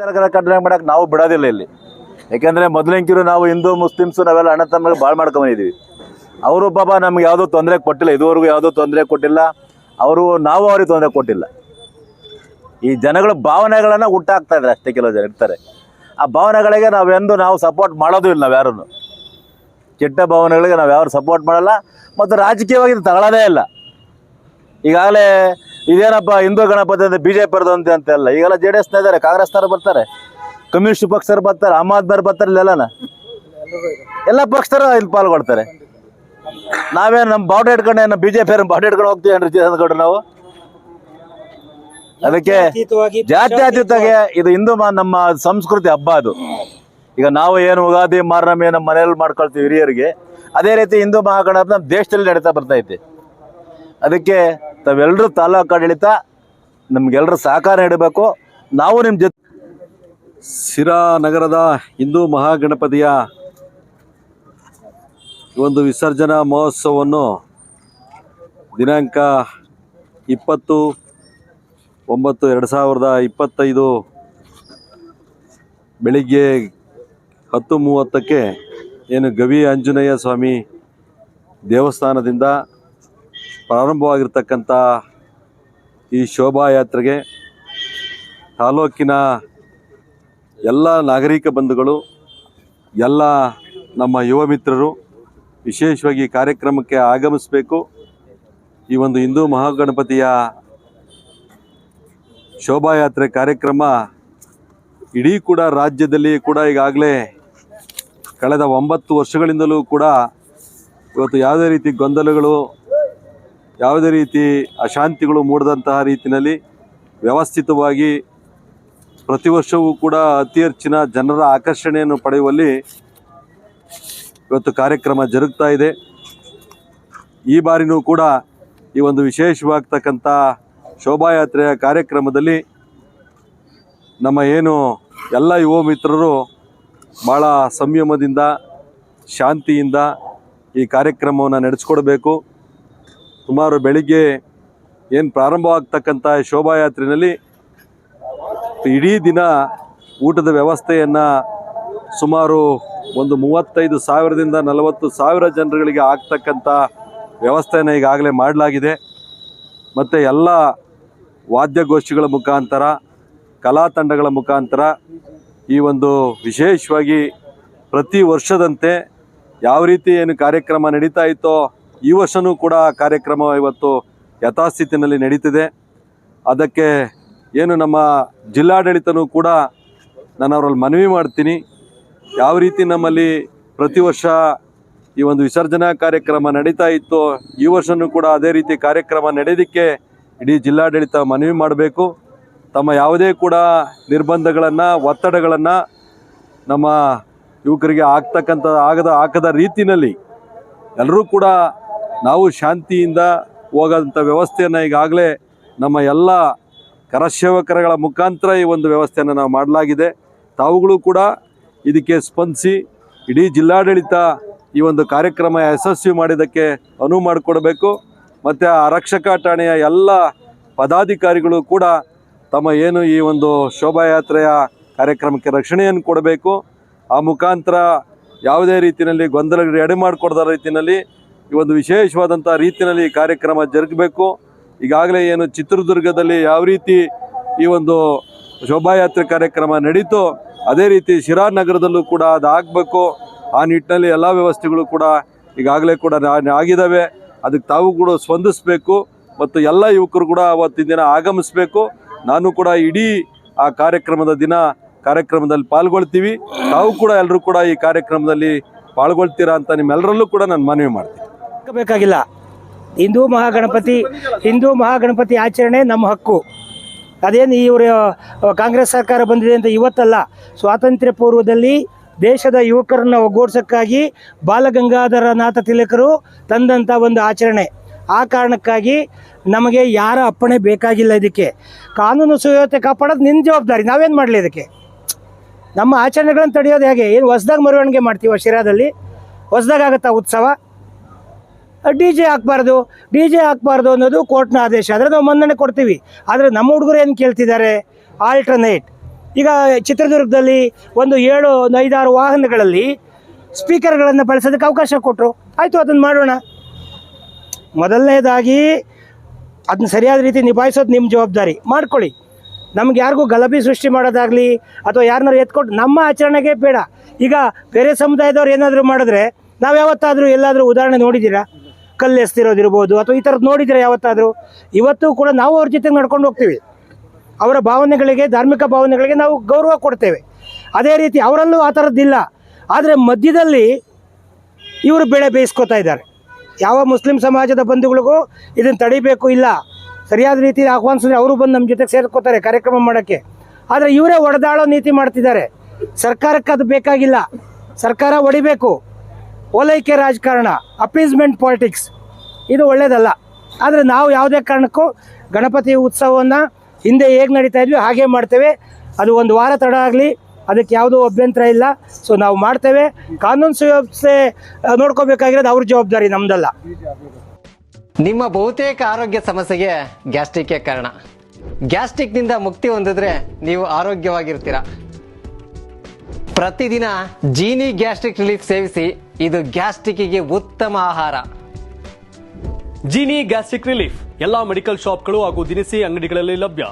ತರ ಕಟ್ಟಡ ಮಾಡಕ್ ನಾವು ಬಿಡೋದಿಲ್ಲ ಇಲ್ಲಿ. ಯಾಕೆಂದ್ರೆ ಮೊದಲಿಂಕಿರು ನಾವು ಹಿಂದೂ, ಮುಸ್ಲಿಮ್ಸ್ ನಾವೆಲ್ಲ ಅಣ್ಣ ತಮ್ಮ ಭಾಳ ಮಾಡ್ಕೊಂಡಿದೀವಿ ಅವರು ಬಾಬಾ ನಮ್ಗೆ ಯಾವುದೂ ತೊಂದರೆ ಕೊಟ್ಟಿಲ್ಲ, ಇದುವರೆಗೂ ಯಾವುದೂ ತೊಂದರೆ ಕೊಟ್ಟಿಲ್ಲ, ಅವರು, ನಾವು ಅವ್ರಿಗೆ ತೊಂದರೆ ಕೊಟ್ಟಿಲ್ಲ. ಈ ಜನಗಳ ಭಾವನೆಗಳನ್ನ ಹುಟ್ಟಾಕ್ತಾ ಇದ್ದಾರೆ ಅಷ್ಟೇ ಕೆಲವು ಜನ ಇರ್ತಾರೆ. ಆ ಭಾವನೆಗಳಿಗೆ ನಾವೆಂದು ನಾವು ಸಪೋರ್ಟ್ ಮಾಡೋದು ಇಲ್ಲ ನಾವು ಯಾರನ್ನು. ಕೆಟ್ಟ ಭಾವನೆಗಳಿಗೆ ನಾವು ಯಾರು ಸಪೋರ್ಟ್ ಮಾಡಲ್ಲ, ಮತ್ತು ರಾಜಕೀಯವಾಗಿ ತಗೊಳ್ಳೋದೇ ಇಲ್ಲ. ಈಗಾಗಲೇ ಇದೇನಪ್ಪ ಹಿಂದೂ ಗಣಪತಿ ಅಂತ ಬಿಜೆಪಿ ಅಂತ ಅಂತೆಲ್ಲ ಈಗೆಲ್ಲ ಜೆ ಡಿ ಎಸ್ನ ಇದ್ದಾರೆ ಕಾಂಗ್ರೆಸ್ನವ್ರು ಬರ್ತಾರೆ. ಕಮ್ಯುನಿಸ್ಟ್ ಪಕ್ಷದವ್ರು ಬರ್ತಾರೆ ಆಮ್ ಆದ್ಮಿ ಬರ್ತಾರೆ ಇಲ್ಲೆಲ್ಲನ? ಎಲ್ಲ ಪಕ್ಷರು ಇಲ್ಲಿ ಪಾಲ್ಗೊಳ್ತಾರೆ. ನಾವೇನು ನಮ್ಮ ಬಾವುಟ ಬಿ ಜೆ ಪಿ ಬಾವುಟ ಇಟ್ಕೊಂಡು ಹೋಗ್ತೀವಿ ಏನ್ರಿ ಅಂದ್ಕೊಂಡ್ರೆ ನಾವು? ಅದಕ್ಕೆ ಜಾತಿ ಜಾತ್ಯತೀತಗೆ ಇದು ಹಿಂದೂ ನಮ್ಮ ಸಂಸ್ಕೃತಿ ಹಬ್ಬ ಅದು. ಈಗ ನಾವು ಏನು ಉಗಾದಿ ಮಾರನಮಿ ನಮ್ಮ ಮನೆಯಲ್ಲಿ ಮಾಡ್ಕೊಳ್ತೀವಿ ಹಿರಿಯರಿಗೆ ಅದೇ ರೀತಿ ಹಿಂದೂ ಮಹಾಗಣಪತಿ ನಮ್ಮ ದೇಶದಲ್ಲಿ ನಡೀತಾ ಬರ್ತೈತೆ ಅದಕ್ಕೆ ತಾವೆಲ್ಲರೂ ತಾಲೂಕು ಆಡಳಿತ ನಮ್ಗೆಲ್ಲರೂ ಸಹಕಾರ ನೀಡಬೇಕು. ನಾವು ನಿಮ್ಮ ಜೊತೆ ಸಿರಾ ನಗರದ ಹಿಂದೂ ಮಹಾಗಣಪತಿಯ ಒಂದು ವಿಸರ್ಜನಾ ಮಹೋತ್ಸವವನ್ನು ದಿನಾಂಕ ಇಪ್ಪತ್ತು ಒಂಬತ್ತು ಎರಡು ಸಾವಿರದ ಇಪ್ಪತ್ತೈದು ಬೆಳಿಗ್ಗೆ ಹತ್ತು ಮೂವತ್ತಕ್ಕೆ ಏನು ಗವಿ ಆಂಜನೇಯ ಸ್ವಾಮಿ ದೇವಸ್ಥಾನದಿಂದ ಪ್ರಾರಂಭವಾಗಿರ್ತಕ್ಕಂಥ ಈ ಶೋಭಾಯಾತ್ರೆಗೆ ತಾಲೂಕಿನ ಎಲ್ಲ ನಾಗರಿಕ ಬಂಧುಗಳು, ಎಲ್ಲ ನಮ್ಮ ಯುವ ಮಿತ್ರರು ವಿಶೇಷವಾಗಿ ಕಾರ್ಯಕ್ರಮಕ್ಕೆ ಆಗಮಿಸಬೇಕು. ಈ ಒಂದು ಹಿಂದೂ ಮಹಾಗಣಪತಿಯ ಶೋಭಾಯಾತ್ರೆ ಕಾರ್ಯಕ್ರಮ ಇಡೀ ಕೂಡ ರಾಜ್ಯದಲ್ಲಿ ಕೂಡ ಈಗಾಗಲೇ ಕಳೆದ ಒಂಬತ್ತು ವರ್ಷಗಳಿಂದಲೂ ಕೂಡ ಇವತ್ತು ಯಾವುದೇ ರೀತಿ ಗೊಂದಲಗಳು ಯಾವುದೇ ರೀತಿ ಅಶಾಂತಿಗಳು ಮೂಡದಂತಹ ರೀತಿಯಲ್ಲಿ ವ್ಯವಸ್ಥಿತವಾಗಿ ಪ್ರತಿ ವರ್ಷವೂ ಕೂಡ ಅತಿ ಹೆಚ್ಚಿನ ಜನರ ಆಕರ್ಷಣೆಯನ್ನು ಪಡೆಯುವಲ್ಲಿ ಇವತ್ತು ಕಾರ್ಯಕ್ರಮ ಜರುಗ್ತಾ ಇದೆ. ಈ ಬಾರಿನೂ ಕೂಡ ಈ ಒಂದು ವಿಶೇಷವಾಗ್ತಕ್ಕಂಥ ಶೋಭಾಯಾತ್ರೆಯ ಕಾರ್ಯಕ್ರಮದಲ್ಲಿ ನಮ್ಮ ಏನು ಎಲ್ಲ ಯುವ ಮಿತ್ರರು ಭಾಳ ಸಂಯಮದಿಂದ, ಶಾಂತಿಯಿಂದ ಈ ಕಾರ್ಯಕ್ರಮವನ್ನು ನಡೆಸ್ಕೊಡ್ಬೇಕು. ಸುಮಾರು ಬೆಳಿಗ್ಗೆ ಏನು ಪ್ರಾರಂಭವಾಗ್ತಕ್ಕಂಥ ಶೋಭಾಯಾತ್ರೆಯಲ್ಲಿ ಇಡೀ ದಿನ ಊಟದ ವ್ಯವಸ್ಥೆಯನ್ನು ಸುಮಾರು ಒಂದು ಮೂವತ್ತೈದು ಸಾವಿರದಿಂದ ನಲವತ್ತು ಸಾವಿರ ಜನರುಗಳಿಗೆ ಆಗ್ತಕ್ಕಂಥ ವ್ಯವಸ್ಥೆಯನ್ನು ಈಗಾಗಲೇ ಮಾಡಲಾಗಿದೆ. ಮತ್ತು ಎಲ್ಲ ವಾದ್ಯಗೋಷ್ಠಿಗಳ ಮುಖಾಂತರ, ಕಲಾ ತಂಡಗಳ ಮುಖಾಂತರ ಈ ಒಂದು ವಿಶೇಷವಾಗಿ ಪ್ರತಿ ವರ್ಷದಂತೆ ಯಾವ ರೀತಿ ಏನು ಕಾರ್ಯಕ್ರಮ ನಡೀತಾ ಇತ್ತೋ ಈ ವರ್ಷವೂ ಕೂಡ ಕಾರ್ಯಕ್ರಮ ಇವತ್ತು ಯಥಾಸ್ಥಿತಿನಲ್ಲಿ ನಡೀತಿದೆ. ಅದಕ್ಕೆ ಏನು ನಮ್ಮ ಜಿಲ್ಲಾಡಳಿತನೂ ಕೂಡ ನಾನು ಅವರಲ್ಲಿ ಮನವಿ ಮಾಡ್ತೀನಿ. ಯಾವ ರೀತಿ ನಮ್ಮಲ್ಲಿ ಪ್ರತಿ ವರ್ಷ ಈ ಒಂದು ವಿಸರ್ಜನಾ ಕಾರ್ಯಕ್ರಮ ನಡೀತಾ ಇತ್ತು, ಈ ವರ್ಷವೂ ಕೂಡ ಅದೇ ರೀತಿ ಕಾರ್ಯಕ್ರಮ ನಡೆಯೋದಕ್ಕೆ ಇಡೀ ಜಿಲ್ಲಾಡಳಿತ ಮನವಿ ಮಾಡಬೇಕು. ತಮ್ಮ ಯಾವುದೇ ಕೂಡ ನಿರ್ಬಂಧಗಳನ್ನು, ಒತ್ತಡಗಳನ್ನು ನಮ್ಮ ಯುವಕರಿಗೆ ಆಗ್ತಕ್ಕಂಥ, ಆಗದ, ಹಾಕದ ರೀತಿಯಲ್ಲಿ ಎಲ್ಲರೂ ಕೂಡ ನಾವು ಶಾಂತಿಯಿಂದ ಹೋಗೋಂಥ ವ್ಯವಸ್ಥೆಯನ್ನು ಈಗಾಗಲೇ ನಮ್ಮ ಎಲ್ಲ ಕರಸೇವಕರಗಳ ಮುಖಾಂತರ ಈ ಒಂದು ವ್ಯವಸ್ಥೆಯನ್ನು ನಾವು ಮಾಡಲಾಗಿದೆ. ತಾವುಗಳು ಕೂಡ ಇದಕ್ಕೆ ಸ್ಪಂದಿಸಿ ಇಡೀ ಜಿಲ್ಲಾಡಳಿತ ಈ ಒಂದು ಕಾರ್ಯಕ್ರಮ ಯಶಸ್ವಿ ಮಾಡಿದ್ದಕ್ಕೆ ಅನುವು ಮಾಡಿಕೊಡಬೇಕು. ಮತ್ತು ಆರಕ್ಷಕ ಠಾಣೆಯ ಎಲ್ಲ ಪದಾಧಿಕಾರಿಗಳು ಕೂಡ ತಮ್ಮ ಏನು ಈ ಒಂದು ಶೋಭಾಯಾತ್ರೆಯ ಕಾರ್ಯಕ್ರಮಕ್ಕೆ ರಕ್ಷಣೆಯನ್ನು ಕೊಡಬೇಕು. ಆ ಮುಖಾಂತರ ಯಾವುದೇ ರೀತಿಯಲ್ಲಿ ಗೊಂದಲಗಳಿಗೆ ಎಡೆ ಮಾಡಿಕೊಡದ ರೀತಿಯಲ್ಲಿ ಈ ಒಂದು ವಿಶೇಷವಾದಂಥ ರೀತಿಯಲ್ಲಿ ಕಾರ್ಯಕ್ರಮ ಜರುಗಬೇಕು. ಈಗಾಗಲೇ ಏನು ಚಿತ್ರದುರ್ಗದಲ್ಲಿ ಯಾವ ರೀತಿ ಈ ಒಂದು ಶೋಭಾಯಾತ್ರೆ ಕಾರ್ಯಕ್ರಮ ನಡೀತೋ, ಅದೇ ರೀತಿ ಶಿರಾ ನಗರದಲ್ಲೂ ಕೂಡ ಅದಾಗಬೇಕು. ಆ ನಿಟ್ಟಿನಲ್ಲಿ ಎಲ್ಲ ವ್ಯವಸ್ಥೆಗಳು ಕೂಡ ಈಗಾಗಲೇ ಕೂಡ ಆಗಿದ್ದಾವೆ ಅದಕ್ಕೆ ತಾವು ಕೂಡ ಸ್ಪಂದಿಸಬೇಕು ಮತ್ತು ಎಲ್ಲ ಯುವಕರು ಕೂಡ ಅವತ್ತಿನ ದಿನ ಆಗಮಿಸಬೇಕು. ನಾನು ಕೂಡ ಇಡೀ ಆ ಕಾರ್ಯಕ್ರಮದ ದಿನ ಕಾರ್ಯಕ್ರಮದಲ್ಲಿ ಪಾಲ್ಗೊಳ್ತೀವಿ. ತಾವು ಕೂಡ ಎಲ್ಲರೂ ಕೂಡ ಈ ಕಾರ್ಯಕ್ರಮದಲ್ಲಿ ಪಾಲ್ಗೊಳ್ತೀರಾ ಅಂತ ನಿಮ್ಮೆಲ್ಲರಲ್ಲೂ ಕೂಡ ನಾನು ಮನವಿ ಮಾಡ್ತೀನಿ. ಬೇಕಾಗಿಲ್ಲ ಹಿಂದೂ ಮಹಾಗಣಪತಿ ಹಿಂದೂ ಮಹಾಗಣಪತಿ ಆಚರಣೆ ನಮ್ಮ ಹಕ್ಕು. ಅದೇನು ಇವರು ಕಾಂಗ್ರೆಸ್ ಸರ್ಕಾರ ಬಂದಿದೆ ಅಂತ ಇವತ್ತಲ್ಲ ಸ್ವಾತಂತ್ರ್ಯ ಪೂರ್ವದಲ್ಲಿ ದೇಶದ ಯುವಕರನ್ನು ಒಗ್ಗೂಡ್ಸೋಕ್ಕಾಗಿ ಬಾಲಗಂಗಾಧರನಾಥ ತಿಲಕರು ತಂದಂಥ ಒಂದು ಆಚರಣೆ. ಆ ಕಾರಣಕ್ಕಾಗಿ ನಮಗೆ ಯಾರ ಅಪ್ಪಣೆ ಬೇಕಾಗಿಲ್ಲ ಇದಕ್ಕೆ. ಕಾನೂನು ಸುವ್ಯವಸ್ಥೆ ಕಾಪಾಡೋದು ನಿನ್ನ ಜವಾಬ್ದಾರಿ, ನಾವೇನು ಮಾಡಲಿ ಇದಕ್ಕೆ? ನಮ್ಮ ಆಚರಣೆಗಳನ್ನು ತಡೆಯೋದು ಹೇಗೆ? ಏನು ಹೊಸ್ದಾಗ ಮೆರವಣಿಗೆ ಮಾಡ್ತೀವ ಶಿರಾದಲ್ಲಿ? ಹೊಸದಾಗ ಆಗುತ್ತಾ ಉತ್ಸವ? ಡಿ ಜೆ ಹಾಕ್ಬಾರ್ದು ಡಿ ಜೆ ಹಾಕ್ಬಾರ್ದು ಅನ್ನೋದು ಕೋರ್ಟ್ನ ಆದೇಶ. ಆದರೆ ನಾವು ಮನ್ನಣೆ ಕೊಡ್ತೀವಿ. ಆದರೆ ನಮ್ಮ ಹುಡುಗರು ಏನು ಕೇಳ್ತಿದ್ದಾರೆ? ಆಲ್ಟರ್ನೇಟ್ ಈಗ ಚಿತ್ರದುರ್ಗದಲ್ಲಿ ಒಂದು ಏಳು, ಒಂದು ಐದಾರು ವಾಹನಗಳಲ್ಲಿ ಸ್ಪೀಕರ್ಗಳನ್ನು ಬಳಸೋದಕ್ಕೆ ಅವಕಾಶ ಕೊಟ್ಟರು ಆಯಿತು, ಅದನ್ನು ಮಾಡೋಣ. ಮೊದಲನೇದಾಗಿ ಅದನ್ನ ಸರಿಯಾದ ರೀತಿ ನಿಭಾಯಿಸೋದು ನಿಮ್ಮ ಜವಾಬ್ದಾರಿ. ಮಾಡ್ಕೊಳ್ಳಿ. ನಮ್ಗೆ ಯಾರಿಗೂ ಗಲಭೆ ಸೃಷ್ಟಿ ಮಾಡೋದಾಗಲಿ ಅಥವಾ ಯಾರನ್ನಾರು ಎತ್ಕೊಟ್ಟು ನಮ್ಮ ಆಚರಣೆಗೆ ಬೇಡ. ಈಗ ಬೇರೆ ಸಮುದಾಯದವ್ರು ಏನಾದರೂ ಮಾಡಿದ್ರೆ ನಾವು ಯಾವತ್ತಾದರೂ ಎಲ್ಲಾದರೂ ಉದಾಹರಣೆ ನೋಡಿದ್ದೀರಾ? ಕಲ್ಲು ಎಸ್ತಿರೋದಿರ್ಬೋದು ಅಥವಾ ಈ ಥರದ್ದು ನೋಡಿದರೆ ಯಾವತ್ತಾದರೂ, ಇವತ್ತು ಕೂಡ ನಾವು ಅವ್ರ ಜೊತೆ ನಡ್ಕೊಂಡು ಹೋಗ್ತೀವಿ. ಅವರ ಭಾವನೆಗಳಿಗೆ, ಧಾರ್ಮಿಕ ಭಾವನೆಗಳಿಗೆ ನಾವು ಗೌರವ ಕೊಡ್ತೇವೆ. ಅದೇ ರೀತಿ ಅವರಲ್ಲೂ ಆ ಥರದ್ದಿಲ್ಲ ಆದರೆ ಮಧ್ಯದಲ್ಲಿ ಇವರು ಬೆಳೆ ಬೇಯಿಸ್ಕೋತಾ ಇದ್ದಾರೆ. ಯಾವ ಮುಸ್ಲಿಂ ಸಮಾಜದ ಬಂಧುಗಳಿಗೂ ಇದನ್ನು ತಡಿಬೇಕು ಇಲ್ಲ. ಸರಿಯಾದ ರೀತಿಯಲ್ಲಿ ಆಹ್ವಾನಿಸಿದ್ರೆ ಅವರು ಬಂದು ನಮ್ಮ ಜೊತೆ ಸೇರ್ಕೋತಾರೆ ಕಾರ್ಯಕ್ರಮ ಮಾಡೋಕ್ಕೆ. ಆದರೆ ಇವರೇ ಒಡೆದಾಳೋ ನೀತಿ ಮಾಡ್ತಿದ್ದಾರೆ. ಸರ್ಕಾರಕ್ಕೆ ಅದು ಬೇಕಾಗಿಲ್ಲ. ಸರ್ಕಾರ ಹೊಡಿಬೇಕು ಓಲೈಕೆ ರಾಜಕಾರಣ ಅಪೀಸ್ಮೆಂಟ್ ಪಾಲಿಟಿಕ್ಸ್ ಇದು ಒಳ್ಳೆಯದಲ್ಲ ಆದರೆ ನಾವು ಯಾವುದೇ ಕಾರಣಕ್ಕೂ ಗಣಪತಿ ಉತ್ಸವವನ್ನು ಹಿಂದೆ ಹೇಗೆ ನಡೀತಾ ಇದ್ವಿ, ಹಾಗೆ ಮಾಡ್ತೇವೆ. ಅದು ಒಂದು ವಾರ ತಡ ಆಗಲಿ, ಅದಕ್ಕೆ ಯಾವುದೂ ಅಭ್ಯಂತರ ಇಲ್ಲ. ಸೊ ನಾವು ಮಾಡ್ತೇವೆ. ಕಾನೂನು ಸುವ್ಯವಸ್ಥೆ ನೋಡ್ಕೋಬೇಕಾಗಿರೋದು ಅವ್ರ ಜವಾಬ್ದಾರಿ, ನಮ್ದಲ್ಲ. ನಿಮ್ಮ ಬಹುತೇಕ ಆರೋಗ್ಯ ಸಮಸ್ಯೆಗೆ ಗ್ಯಾಸ್ಟ್ರಿಕ್ಕೇ ಕಾರಣ. ಗ್ಯಾಸ್ಟ್ರಿಕ್ನಿಂದ ಮುಕ್ತಿ ಹೊಂದಿದ್ರೆ ನೀವು ಆರೋಗ್ಯವಾಗಿರ್ತೀರ. ಪ್ರತಿದಿನ ಜೀನಿ ಗ್ಯಾಸ್ಟ್ರಿಕ್ ರಿಲೀಫ್ ಸೇವಿಸಿ ಇದು ಗ್ಯಾಸ್ಟ್ರಿಕ್ಕಿಗೆ ಉತ್ತಮ ಆಹಾರ. Jeeni gastric relief. ಎಲ್ಲಾ ಮೆಡಿಕಲ್ ಶಾಪ್ಗಳು ಹಾಗೂ ದಿನಸಿ ಅಂಗಡಿಗಳಲ್ಲಿ ಲಭ್ಯ.